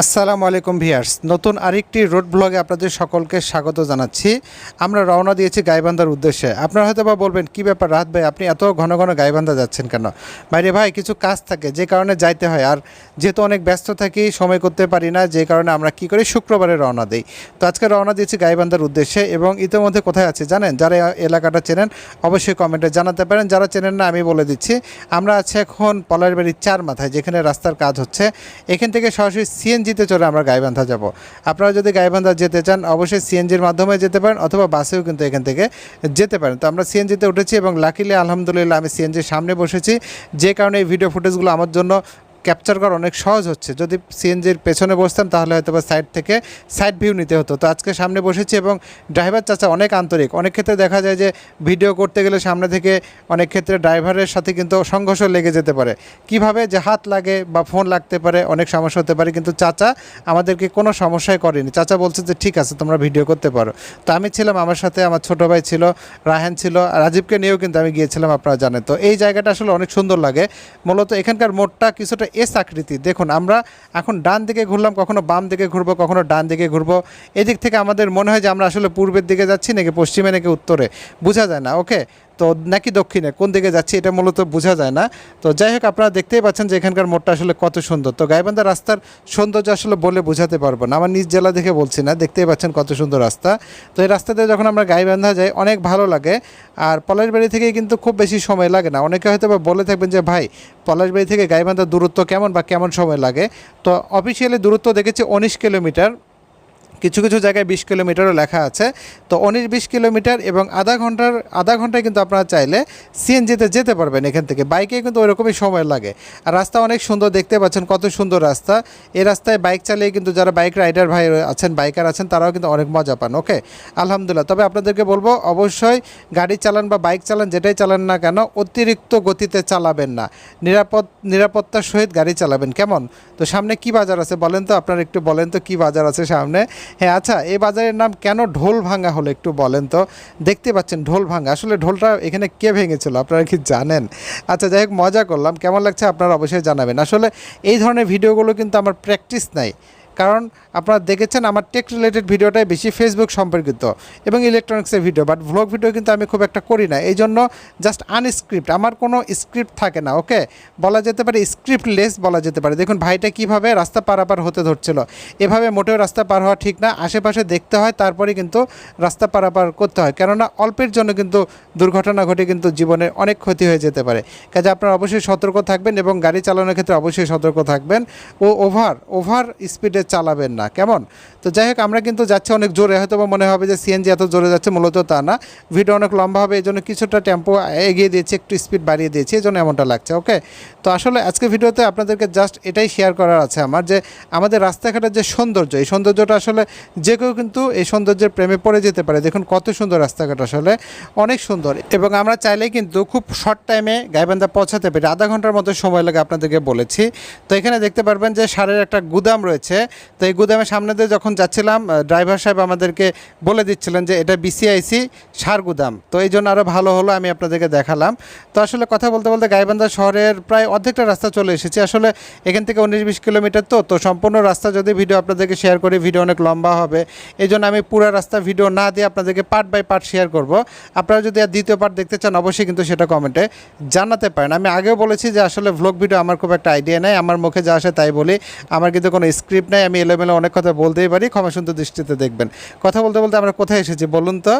আসসালামু আলাইকুম ভিয়ার্স। নতুন আরেকটি রোড ব্লগে আপনাদের সকলকে স্বাগত জানাচ্ছি। আমরা রওনা দিয়েছি গাইবান্ধার উদ্দেশ্যে। আপনারা হয়তো বা বলবেন, কী ব্যাপার রাত ভাই, আপনি এত ঘন ঘন গাইবান্ধা যাচ্ছেন কেন? বাইরে ভাই, কিছু কাজ থাকে, যে কারণে যাইতে হয়। আর যেহেতু অনেক ব্যস্ত থাকি, সময় করতে পারি না, যে কারণে আমরা কি করি, শুক্রবারে রওনা দিই। তো আজকে রওনা দিয়েছি গাইবান্ধার উদ্দেশ্যে এবং ইতিমধ্যে কোথায় আছে জানেন? যারা এলাকাটা চেনেন, অবশ্যই কমেন্টে জানাতে পারেন। যারা চেনেন না, আমি বলে দিচ্ছি, আমরা আছি এখন পলারবাড়ির চার মাথায় যেখানে রাস্তার কাজ হচ্ছে। এখান থেকে সরাসরি সিএনজিতে চড়ে আমরা গাইবান্ধা যাব। আপনারা যদি গাইবান্ধা যেতে চান, অবশ্যই সিএনজির মাধ্যমে যেতে পারেন অথবা বাসেও কিন্তু এখান থেকে যেতে পারেন। তো আমরা সিএনজিতে উঠেছি এবং লাকিলে আলহামদুলিল্লাহ, আমি সিএনজির সামনে বসেছি। যে কারণে এই ভিডিও ফুটেজগুলো আমার জন্য ক্যাপচার করা অনেক সহজ হচ্ছে। যদি সিএনজির পেছনে বসতাম তাহলে হয়তো বা সাইড থেকে সাইড ভিউ নিতে হতো। তো আজকে সামনে বসেছি এবং ড্রাইভার চাচা অনেক আন্তরিক। অনেক ক্ষেত্রে দেখা যায় যে ভিডিও করতে গেলে সামনে থেকে অনেক ক্ষেত্রে ড্রাইভারের সাথে কিন্তু সংঘর্ষ লেগে যেতে পারে। কীভাবে যে হাত লাগে বা ফোন লাগতে পারে, অনেক সমস্যা হতে পারে, কিন্তু চাচা আমাদেরকে কোনো সমস্যাই করেনি। চাচা বলছে যে, ঠিক আছে, তোমরা ভিডিও করতে পারো। তো আমি ছিলাম, আমার সাথে আমার ছোটো ভাই ছিল, রাহেন ছিল, রাজীবকে নিয়েও কিন্তু আমি গিয়েছিলাম, আপনারা জানেন। তো এই জায়গাটা আসলে অনেক সুন্দর লাগে। মূলত এখানকার মোড়টা কিছুটা এস আকৃতি। দেখুন, আমরা এখন ডান দিকে ঘুরলাম, কখনো বাম দিকে ঘুরবো, কখনো ডান দিকে ঘুরবো। এদিক থেকে আমাদের মনে হয় যে আমরা আসলে পূর্বের দিকে যাচ্ছি নাকি পশ্চিমে নাকি উত্তরে। বোঝা যায় না ওকে তো নাকি দক্ষিণে? কোন দিকে যাচ্ছি এটা মূলত বোঝা যায় না। তো যাই হোক, আপনারা দেখতেই পাচ্ছেন যে এখানকার মোড়টা আসলে কত সুন্দর। তো গাইবান্ধা রাস্তার সৌন্দর্য আসলে বলে বোঝাতে পারব না। আমার নিজ জেলা দেখে বলছি না, দেখতেই পাচ্ছেন কত সুন্দর রাস্তা। তো এই রাস্তাতে যখন আমরা গাইবান্ধা যাই, অনেক ভালো লাগে। আর পলাশবাড়ি থেকে কিন্তু খুব বেশি সময় লাগে না। অনেকে হয়তো বা বলে থাকবেন যে, ভাই পলাশবাড়ি থেকে গাইবান্ধার দূরত্ব কেমন বা কেমন সময় লাগে? তো অফিসিয়ালি দূরত্ব দেখেছি উনিশ কিলোমিটার। কিছু কিছু জায়গায় বিশ কিলোমিটারও লেখা আছে। তো উনিশ বিশ কিলোমিটার এবং আধা ঘণ্টার, আধা ঘন্টায় কিন্তু আপনারা চাইলে সিএনজিতে যেতে পারবেন এখান থেকে। বাইকে কিন্তু ওইরকমই সময় লাগে। আর রাস্তা অনেক সুন্দর দেখতে পাচ্ছেন, কত সুন্দর রাস্তা। এই রাস্তায় বাইক চালিয়ে কিন্তু যারা বাইক রাইডার ভাই আছেন, বাইকার আছেন, তারাও কিন্তু অনেক মজা পান, ওকে? আলহামদুলিল্লাহ। তবে আপনাদেরকে বলব, অবশ্যই গাড়ি চালান বা বাইক চালান, যেটাই চালান না কেন, অতিরিক্ত গতিতে চালাবেন না। নিরাপদ, নিরাপত্তার সহিত গাড়ি চালাবেন, কেমন? তো সামনে কি বাজার আছে বলেন তো, আপনারা একটু বলেন তো কি বাজার আছে সামনে। হ্যাঁ আচ্ছা এই বাজারের নাম কেন ঢোল ভাঙা হলো একটু বলেন তো? দেখতে পাচ্ছেন ঢোল ভাঙা। আসলে ঢোলটা এখানে কে ভেঙেছিল আপনারা কি জানেন? আচ্ছা যাই হোক, মজা করলাম। কেমন লাগছে আপনারা অবশ্যই জানাবেন। আসলে এই ধরনের ভিডিওগুলো কিন্তু আমার প্র্যাকটিস নাই। কারণ আপনারা দেখেছেন আমার টেক রিলেটেড ভিডিওটাই বেশি ফেসবুক সম্পর্কিত এবং ইলেকট্রনিক্সের ভিডিও বাট ভ্লগ ভিডিও কিন্তু আমি খুব একটা করি না। এই জন্য জাস্ট আনস্ক্রিপ্ট আমার কোনো স্ক্রিপ্ট থাকে না ওকে বলা যেতে পারে স্ক্রিপ্টলেস বলা যেতে পারে। দেখুন ভাইটা কীভাবে রাস্তা পারাপার হতে ধরছিল। এভাবে মোটেও রাস্তা পার হওয়া ঠিক না, আশেপাশে দেখতে হয়, তারপরে কিন্তু রাস্তা পারাপার করতে হয়। কেননা অল্পের জন্য কিন্তু দুর্ঘটনা ঘটে কিন্তু জীবনে অনেক ক্ষতি হয়ে যেতে পারে। কাজে আপনারা অবশ্যই সতর্ক থাকবেন এবং গাড়ি চালানোর ক্ষেত্রে অবশ্যই সতর্ক থাকবেন। ও ওভার ওভার স্পিডে চালাবেন না। কেমন? তো যাই হোক, আমরা কিন্তু যাচ্ছি অনেক জোরে। হয়তো বা মনে হবে যে সিএনজি এত জোরে যাচ্ছে, মূলত তা না। ভিডিও অনেক লম্বা হবে এই জন্য কিছুটা টেম্পো এগিয়ে দিয়েছি, একটু স্পিড বাড়িয়ে দিয়েছি এই জন্য এমনটা লাগছে ওকে তো আসলে আজকে ভিডিওতে আপনাদেরকে জাস্ট এটাই শেয়ার করার আছে আমার যে, আমাদের রাস্তাঘাটের যে সৌন্দর্য, এই সৌন্দর্যটা আসলে যে কেউ কিন্তু এই সৌন্দর্যের প্রেমে পড়ে যেতে পারে। দেখুন কত সুন্দর রাস্তাঘাট আসলে, অনেক সুন্দর। এবং আমরা চাইলেই কিন্তু খুব শর্ট টাইমে গাইবান্ধা পৌঁছাতে পারি। আধা ঘণ্টার মতো সময় লাগে আপনাদেরকে বলেছি। তো এখানে দেখতে পারবেন যে সারের একটা গুদাম রয়েছে। তো এই গুদামের সামনে দিয়ে যখন যাচ্ছিলাম ড্রাইভার সাহেব আমাদেরকে বলে দিচ্ছিলেন যে এটা বিসিআইসি সার গুদাম। তো এই জন্য আরও ভালো হলো, আমি আপনাদেরকে দেখালাম। তো আসলে কথা বলতে বলতে গাইবান্ধা শহরের প্রায় অর্ধেকটা রাস্তা চলে এসেছি। আসলে এখান থেকে উনিশ বিশ কিলোমিটার তো তো সম্পূর্ণ রাস্তা যদি ভিডিও আপনাদেরকে শেয়ার করি, ভিডিও অনেক লম্বা হবে। এই জন্য আমি পুরো রাস্তা ভিডিও না দিয়ে আপনাদেরকে পার্ট বাই পার্ট শেয়ার করব। আপনারা যদি আর দ্বিতীয় পার্ট দেখতে চান, অবশ্যই কিন্তু সেটা কমেন্টে জানাতে পারেন। আমি আগেও বলেছি যে আসলে ভ্লগ ভিডিও আমার খুব একটা আইডিয়া নেই, আমার মুখে যা আসে তাই বলি। আমার কিন্তু কোনো স্ক্রিপ্ট নেই আমি এলোমেলো অনেক কথা বলতেই পারি। ক্ষমা সুন্দর দৃষ্টিতে দেখবেন। কথা বলতে বলতে আমরা কোথায় এসেছি বলুন তো?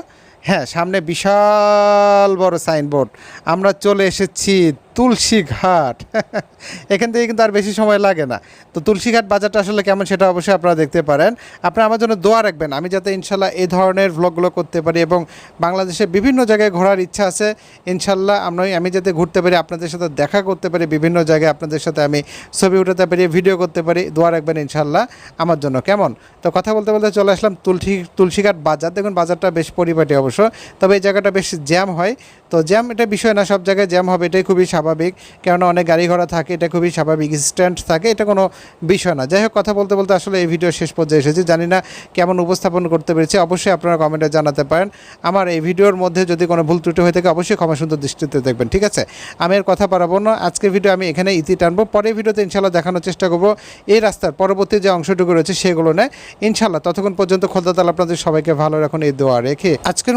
হ্যাঁ সামনে বিশাল বড় সাইনবোর্ড। আমরা চলে এসেছি তুলসী ঘাট এখান থেকে কিন্তু আর বেশি সময় লাগে না। তো তুলসী ঘাট বাজারটা আসলে কেমন সেটা অবশ্যই আপনারা দেখতে পারেন। আপনারা আমার জন্য দোয়া রাখবেন। আমি যাতে ইনশাল্লাহ এই ধরনের ভ্লগগুলো করতে পারি এবং বাংলাদেশে বিভিন্ন জায়গায় ঘোরার ইচ্ছা আছে, ইনশাল্লাহ আমরা আমি যাতে ঘুরতে পারি, আপনাদের সাথে দেখা করতে পারি, বিভিন্ন জায়গায় আপনাদের সাথে আমি ছবি উঠাতে পারি ভিডিও করতে পারি, দোয়া রাখবেন ইনশাল্লাহ আমার জন্য। কেমন? তো কথা বলতে বলতে চলে আসলাম তুলসী তুলসীঘাট বাজার। দেখুন, বাজারটা বেশ পরিপাটি অবশ্যই অবশ্য। তবে এই জায়গাটা বেশ জ্যাম হয়। তো জ্যাম এটা বিষয় না, সব জায়গায় জ্যাম হবে, এটাই খুবই স্বাভাবিক। কেননা অনেক গাড়ি ঘোড়া থাকে, এটা খুবই স্বাভাবিক। স্ট্যান্ড থাকে, এটা কোনো বিষয় না। যাই হোক, কথা বলতে বলতে আসলে এই ভিডিও শেষ পর্যায়ে এসেছি। জানি না কেমন উপস্থাপন করতে পেরেছি। অবশ্যই আপনারা কমেন্টে জানাতে পারেন। আমার এই ভিডিওর মধ্যে যদি কোনো ভুল ত্রুটি হয়ে থাকে, অবশ্যই ক্ষমা সুন্দর দৃষ্টিতে দেখবেন, ঠিক আছে? আমি আর কথা পারাবো না। আজকের ভিডিও আমি এখানে ইতি টানবো। পরের ভিডিওতে ইনশাল্লাহ দেখানোর চেষ্টা করব। এই রাস্তার পরবর্তী যে অংশটুকু রয়েছে, সেগুলো নেয়। ইনশাল্লাহ ততক্ষণ পর্যন্ত খোলদাতাল আপনাদের সবাইকে ভালো রাখুন, এই দোয়া রেখে। আজকের